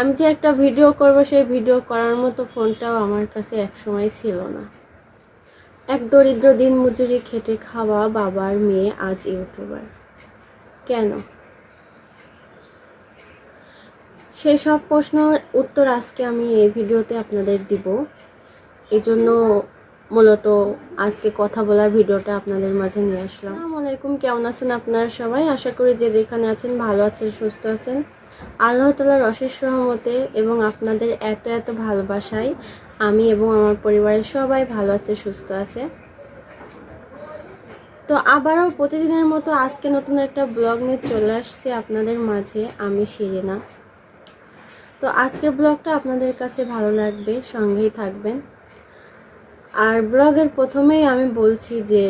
আমি যে একটা ভিডিও করব, সেই ভিডিও করার মতো ফোনটাও আমার কাছে এক সময় ছিল না। এক দরিদ্র দিন মজুরি খেটে খাওয়া বাবার মেয়ে আজ ইউটিউবার। কেন? সেই সব প্রশ্ন উত্তর আজকে আমি এই ভিডিওতে আপনাদের দিব। এই জন্য মূলত আজকে কথা বলার ভিডিওটা আপনাদের মাঝে নিয়ে আসলাম। আসসালামু আলাইকুম, কেমন আছেন আপনারা সবাই? আশা করি যে যেখানে আছেন ভালো আছেন, সুস্থ আছেন। আল্লাহ তালার অশেষ রহমতে এবং আপনাদের এত এত ভালোবাসায় আমি এবং আমার পরিবারের সবাই ভালো আছে, সুস্থ আছে। তো আবারও প্রতিদিনের মতো আজকে নতুন একটা ব্লগ নিয়ে চলে আসছি আপনাদের মাঝে, আমি শিরিনা। তো আজকের ব্লগটা আপনাদের কাছে ভালো লাগবে, সঙ্গেই থাকবেন। আর ব্লগের প্রথমেই আমি বলছি যে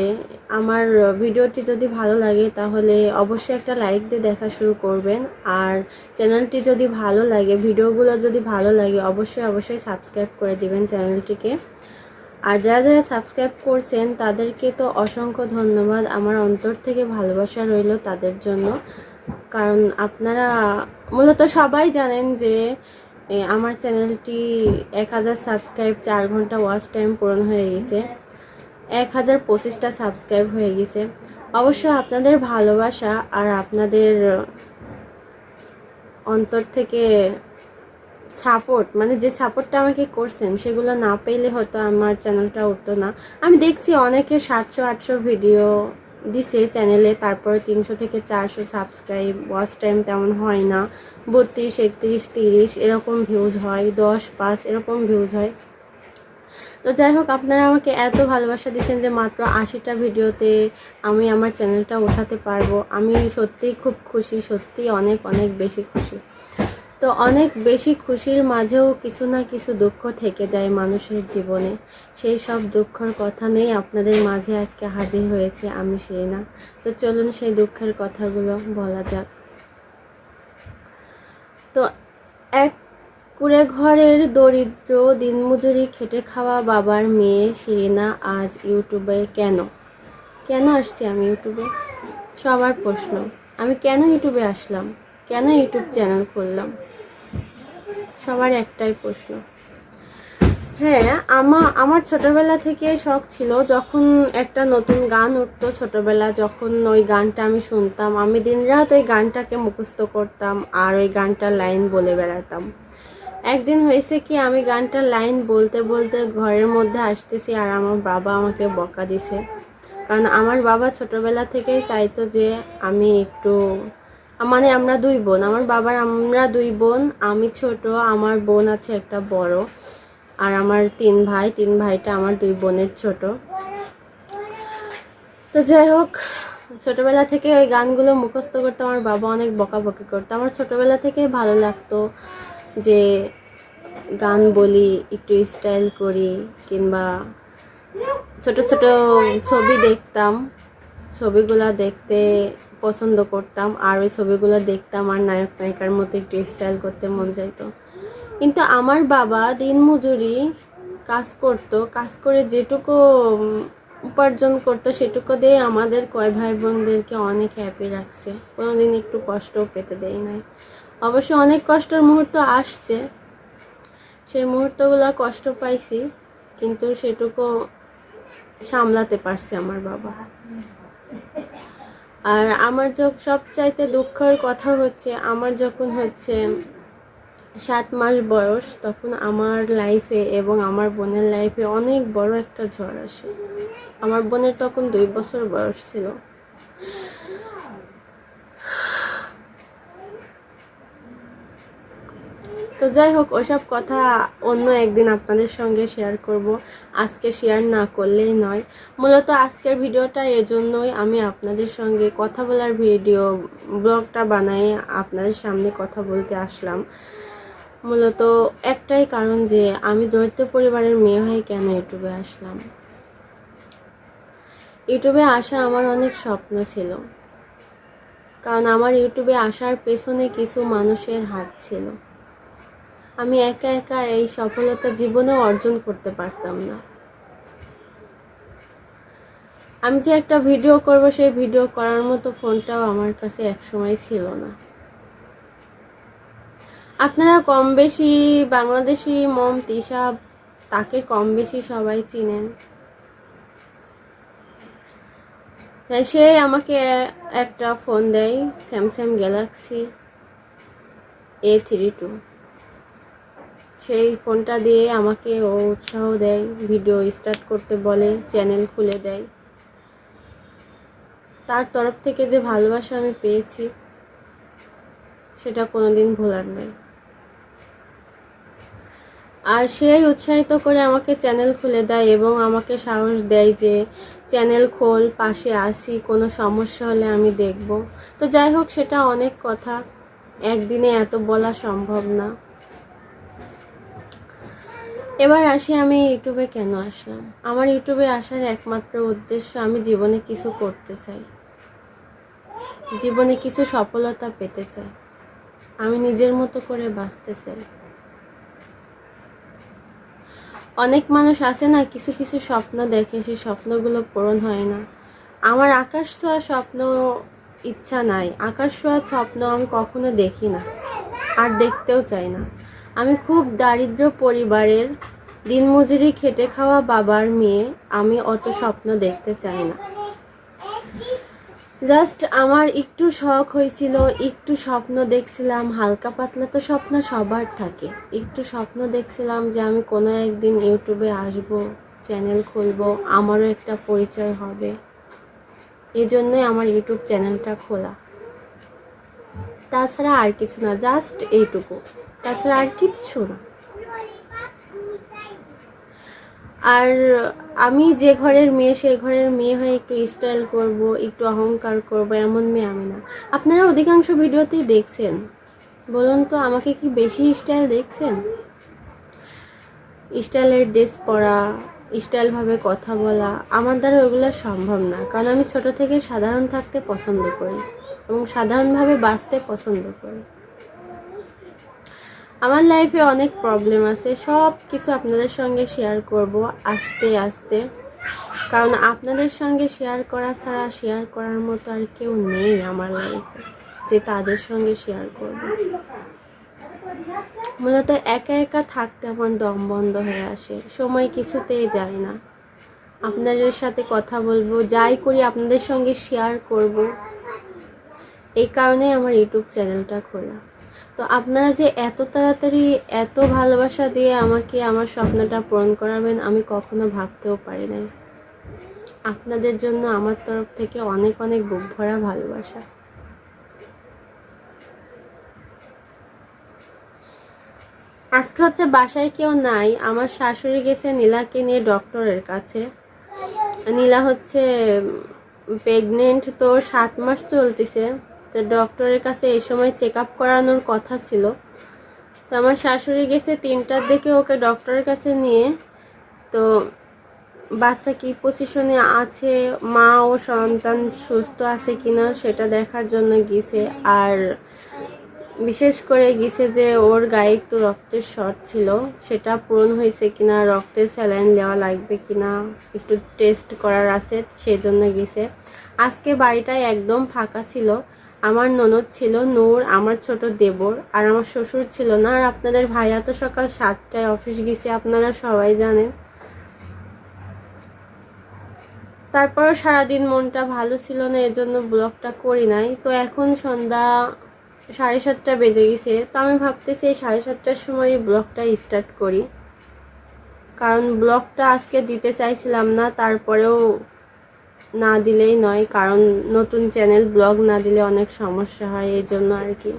আমার ভিডিওটি যদি ভালো লাগে তাহলে অবশ্যই একটা লাইক দিয়ে দেখা শুরু করবেন। আর চ্যানেলটি যদি ভালো লাগে, ভিডিওগুলো যদি ভালো লাগে, অবশ্যই অবশ্যই সাবস্ক্রাইব করে দিবেন চ্যানেলটিকে। আর যারা যারা সাবস্ক্রাইব করছেন, তাদেরকে তো অসংখ্য ধন্যবাদ। আমার অন্তর থেকে ভালোবাসা রইল তাদের জন্য। কারণ আপনারা, মূলত সবাই জানেন যে আমার চ্যানেলটি এক হাজার সাবস্ক্রাইব, চার ঘণ্টা ওয়াচ টাইম পূরণ হয়ে গেছে। এক হাজার পঁচিশটা সাবস্ক্রাইব হয়ে গেছে। অবশ্য আপনাদের ভালোবাসা আর আপনাদের অন্তর থেকে সাপোর্ট মানে যে সাপোর্টটা আমাকে করছেন, সেগুলো না পেলে হয়তো আমার চ্যানেলটা উঠতো না। আমি দেখছি অনেকে সাতশো আটশো ভিডিও দিছে চ্যানেলে তারপরে তিনশো থেকে চারশো সাবস্ক্রাইব ওয়াচ টাইম তেমন হয় না। বত্রিশ, একত্রিশ, তিরিশ, এরকম ভিউজ হয়। দশ পাঁচ এরকম ভিউজ হয়। তো যাই হোক, আপনারা আমাকে এত ভালোবাসা দিচ্ছেন যে মাত্র আশিটা ভিডিওতে আমি আমার চ্যানেলটা ওঠাতে পারব। আমি সত্যিই খুব খুশি, সত্যিই অনেক অনেক বেশি খুশি। তো অনেক বেশি খুশির মাঝেও কিছু না কিছু দুঃখ থেকে যায় মানুষের জীবনে। সেই সব দুঃখের কথা নেই আপনাদের মাঝে আজকে হাজির হয়েছে আমি সেই না তো চলুন সেই দুঃখের কথাগুলো বলা যাক। তো এক কুড়ে ঘরের দরিদ্র, দিনমজুরি, খেটে খাওয়া বাবার মেয়ে শিরিনা আজ ইউটিউবে কেন? কেন আসছি আমি ইউটিউবে? সবার প্রশ্ন। আমি কেন ইউটিউবে আসলাম? কেন ইউটিউব চ্যানেল খুললাম? সবার একটাই প্রশ্ন। হ্যাঁ আমা, আমার ছোটবেলা থেকে শখ ছিল যখন একটা নতুন গান উঠতো ছোটবেলা, যখন ওই গানটা আমি শুনতাম, আমি দিনরাত ওই গানটাকে মুখস্থ করতাম আর ওই গানটার লাইন বলে বেড়াতাম। একদিন হয়েছে কি, আমি গানটার লাইন বলতে বলতে ঘরের মধ্যে আসতেছি আর আমার বাবা আমাকে বকা দিছে। কারণ আমার বাবা ছোটবেলা থেকেই চাইতো যে আমি একটু মানে আমরা দুই বোন। আমার বাবার আমরা দুই বোন, আমি ছোট, আমার বোন আছে একটা বড়, আর আমার তিন ভাই। তিন ভাইটা আমার দুই বোনের ছোট। তো যাই হোক, ছোটবেলা থেকে ওই গানগুলো মুখস্থ করতে আমার বাবা অনেক বকাবকি করতো। আমার ছোটবেলা থেকেই ভালো লাগতো যে গান বলি, একটু স্টাইল করি, কিংবা ছোট ছোট ছবি দেখতাম। ছবিগুলো দেখতে পছন্দ করতাম আর ওই ছবিগুলো দেখতাম আর নায়ক নায়িকার মতো একটু স্টাইল করতে মন চাইতো। কিন্তু আমার বাবা দিনমজুরি কাজ করতো, কাজ করে যেটুকু উপার্জন করতো সেটুকু দিয়ে আমাদের কয় ভাই বোনদেরকে অনেক হ্যাপি রাখছে। কোনোদিন একটু কষ্টও পেতে দেয় নাই। অবশ্য অনেক কষ্টের মুহূর্ত আসছে, সেই মুহূর্তগুলো কষ্ট পাইছি, কিন্তু সেটুকু সামলাতে পারছে আমার বাবা। আর আমার যখন সবচাইতে দুঃখের কথা হচ্ছে, আমার যখন হচ্ছে সাত মাস বয়স, তখন আমার লাইফে এবং আমার বোনের লাইফে অনেক বড় একটা ঝড় আসে। আমার বোনের তখন দুই বছর বয়স ছিল। তো যাই হোক ওসব কথা অন্য একদিন আপনাদের সঙ্গে শেয়ার করব। আজকে শেয়ার না করলেই নয়। মূলত আজকের ভিডিওটা এজন্যই আমি আপনাদের সঙ্গে কথা বলার ভিডিও, ব্লগটা বানাই আপনাদের সামনে কথা বলতে আসলাম। মূলত একটাই কারণ যে আমি দরিদ্র পরিবারের মেয়ে হয়ে কেন ইউটিউবে আসলাম। ইউটিউবে আসা আমার অনেক স্বপ্ন ছিল। কারণ আমার ইউটিউবে আসার পেছনে কিছু মানুষের হাত ছিল। আমি একা একা এই সফলতা জীবনেও অর্জন করতে পারতাম না। আমি যে একটা ভিডিও করব সেই ভিডিও করার মতো ফোনটাও আমার কাছে একসময় ছিল না। আপনারা কম বেশি বাংলাদেশি মম তিশা তাকে কম বেশি সবাই চিনেন। হ্যাঁ, সে আমাকে একটা ফোন দেয় Samsung Galaxy A three two সেই ফোনটা দিয়ে আমাকে ও উৎসাহ দেয়, ভিডিও স্টার্ট করতে বলে চ্যানেল খুলে দেয়। তার তরফ থেকে যে ভালোবাসা আমি পেয়েছি, সেটা কোনোদিন ভোলার নয়। আর সেই উৎসাহিত করে আমাকে চ্যানেল খুলে দেয় এবং আমাকে সাহস দেয় যে চ্যানেল খোল, পাশে আসি, কোনো সমস্যা হলে আমি দেখব। তো যাই হোক, সেটা অনেক কথা। একদিনে এত বলা সম্ভব না। এবার আসি আমি ইউটিউবে কেন আসলাম? আমার ইউটিউবে আসার একমাত্র উদ্দেশ্য আমি জীবনে কিছু করতে চাই। জীবনে কিছু সফলতা পেতে চাই। আমি নিজের মতো করে বাঁচতে চাই। অনেক মানুষ আছে না, কিছু কিছু স্বপ্ন দেখে, সেই স্বপ্নগুলো পূরণ হয় না। আমার আকাশ ছোঁয়া স্বপ্ন ইচ্ছা নাই। আকাশ ছোঁয়া স্বপ্ন আমি কখনো দেখি না, আর দেখতেও চাই না। আমি খুব দারিদ্র পরিবারের দিনমজুরি খেটে খাওয়া বাবার মেয়ে, আমি অত স্বপ্ন দেখতে চাই না। জাস্ট আমার একটু শখ হয়েছিল, একটু স্বপ্ন দেখছিলাম, হালকা পাতলা তো স্বপ্ন সবার থাকে। একটু স্বপ্ন দেখছিলাম যে আমি কোনো একদিন ইউটিউবে আসব, চ্যানেল খুলব, আমারও একটা পরিচয় হবে। এই জন্যই আমার ইউটিউব চ্যানেলটা খোলা। তাছাড়া আর কিছু না, জাস্ট এইটুকু। তাছাড়া আর কিচ্ছু না। আর আমি যে ঘরের মেয়ে সেই ঘরের মেয়ে হয়ে একটু স্টাইল করব, একটু অহংকার করব, এমন মেয়ে আমি না। আপনারা অধিকাংশ ভিডিওতেই দেখছেন। বলুন তো, আমাকে কি বেশি স্টাইল দেখছেন? স্টাইলের ড্রেস পরা স্টাইলভাবে কথা বলা, আমার দ্বারা ওইগুলো সম্ভব না। কারণ আমি ছোট থেকে সাধারণ থাকতে পছন্দ করি এবং সাধারণভাবে বাঁচতে পছন্দ করি। আমার লাইফে অনেক প্রবলেম আছে। সব কিছু আপনাদের সঙ্গে শেয়ার করব আস্তে আস্তে। কারণ আপনাদের সঙ্গে শেয়ার করা ছাড়া শেয়ার করার মতো আর কেউ নেই আমার লাইফে যে তাদের সঙ্গে শেয়ার করব। মূলত একা একা থাকতে আমার দম বন্ধ হয়ে আসে, সময় কিছুতেই যায় না। আপনাদের সাথে কথা বলব, যাই করি আপনাদের সঙ্গে শেয়ার করব। এই কারণে আমার ইউটিউব চ্যানেলটা খোলা। তো আপনারা যে এত তাড়াতাড়ি, এত ভালোবাসা দিয়ে আমাকে আমার স্বপ্নটা পূরণ করাবেন, আমি কখনো ভাবতেও পারি নাই। আপনাদের জন্য আমার তরফ থেকে অনেক অনেক বুক ভরা ভালোবাসা। আজকে হচ্ছে বাসায় কেউ নাই, আমার শাশুড়ি গেছে নীলাকে নিয়ে ডক্টরের কাছে। নীলা হচ্ছে প্রেগনেন্ট তো সাত মাস চলতেছে। তো ডক্টরের কাছে এই সময় চেক আপ করানোর কথা ছিল। তো আমার শাশুড়ি গেছে তিনটার দিকে ওকে ডক্টরের কাছে নিয়ে। তো বাচ্চা কি পজিশনে আছে? মা ও সন্তান সুস্থ আছে কিনা সেটা দেখার জন্য গিয়েছে আর বিশেষ করে গিয়েছে যে ওর গায়ে একটু রক্তের শর্ট ছিল। সেটা পূরণ হয়েছে কিনা? রক্তের স্যালাইন নেওয়া লাগবে কিনা? একটু টেস্ট করার আছে সেই জন্য গেছে। আজকে বাড়িটায় একদম ফাঁকা ছিল। আমার ননদ ছিল নূর, আমার ছোট দেবর আর আমার শ্বশুর ছিল না। আর আপনাদের ভাইয়া তো সকাল সাতটায় অফিস গেছে, আপনারা সবাই জানেন। তারপরও সারাদিন মনটা ভালো ছিল না, এজন্য ব্লগটা করি নাই। তো এখন সন্ধ্যা সাড়ে সাতটা বেজে গেছে। তো আমি ভাবতেছি এই সাড়ে সাতটার সময় ব্লগটা স্টার্ট করি। কারণ ব্লগটা আজকে দিতে চাইছিলাম না, তারপরেও না দিলেই নয়, কারণ নতুন চ্যানেল, ব্লগ না দিলে অনেক সমস্যা হয়, এই জন্য আর কি।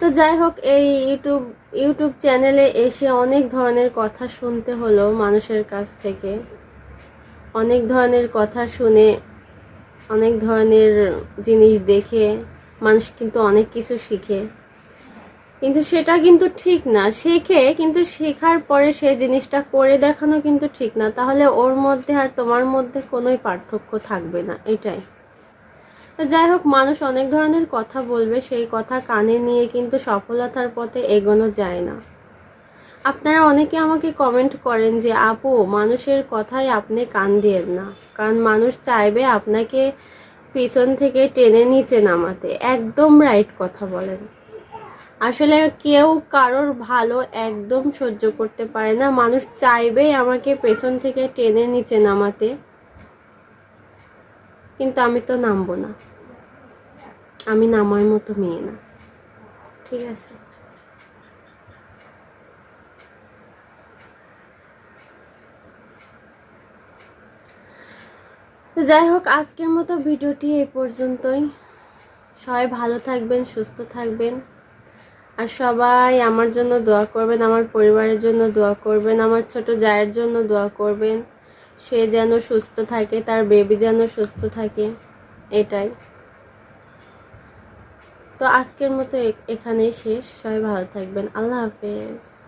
তো যাই হোক, এই ইউটিউব ইউটিউব চ্যানেলে এসে অনেক ধরনের কথা শুনতে হলো মানুষের কাছ থেকে। অনেক ধরনের কথা শুনে, অনেক ধরনের জিনিস দেখে মানুষ কিন্তু অনেক কিছু শিখে। কিন্তু সেটা কিন্তু ঠিক না। শেখে, কিন্তু শেখার পরে সেই জিনিসটা করে দেখানো কিন্তু ঠিক না। তাহলে ওর মধ্যে আর তোমার মধ্যে কোনোই পার্থক্য থাকবে না, এটাই। যাই হোক, মানুষ অনেক ধরনের কথা বলবে, সেই কথা কানে নিয়ে কিন্তু সফলতার পথে এগোনো যায় না। আপনারা অনেকে আমাকে কমেন্ট করেন যে, আপু, মানুষের কথায় আপনি কান দিয়েন না। কারণ মানুষ চাইবে আপনাকে পিছন থেকে টেনে নিচে নামাতে। একদম রাইট কথা বলেন। আসলে কেউ কারোর ভালো একদম সহ্য করতে পারে না। মানুষ চাইবেই আমাকে পেছন থেকে টেনে নিচে নামাতে। কিন্তু আমি তো নামবো না। আমি নামার মতো মেয়ে না। ঠিক আছে? তো যাই হোক, আজকের মতো ভিডিওটি এই পর্যন্তই। সবাই ভালো থাকবেন, সুস্থ থাকবেন। আর সবাই আমার জন্য দোয়া করবেন, আমার পরিবারের জন্য দোয়া করবেন, আমার ছোট জায়ের জন্য দোয়া করবেন। সে যেন সুস্থ থাকে, তার বেবি যেন সুস্থ থাকে, এটাই। তো আজকের মতো এখানেই শেষ। সবাই ভালো থাকবেন। আল্লাহ হাফেজ।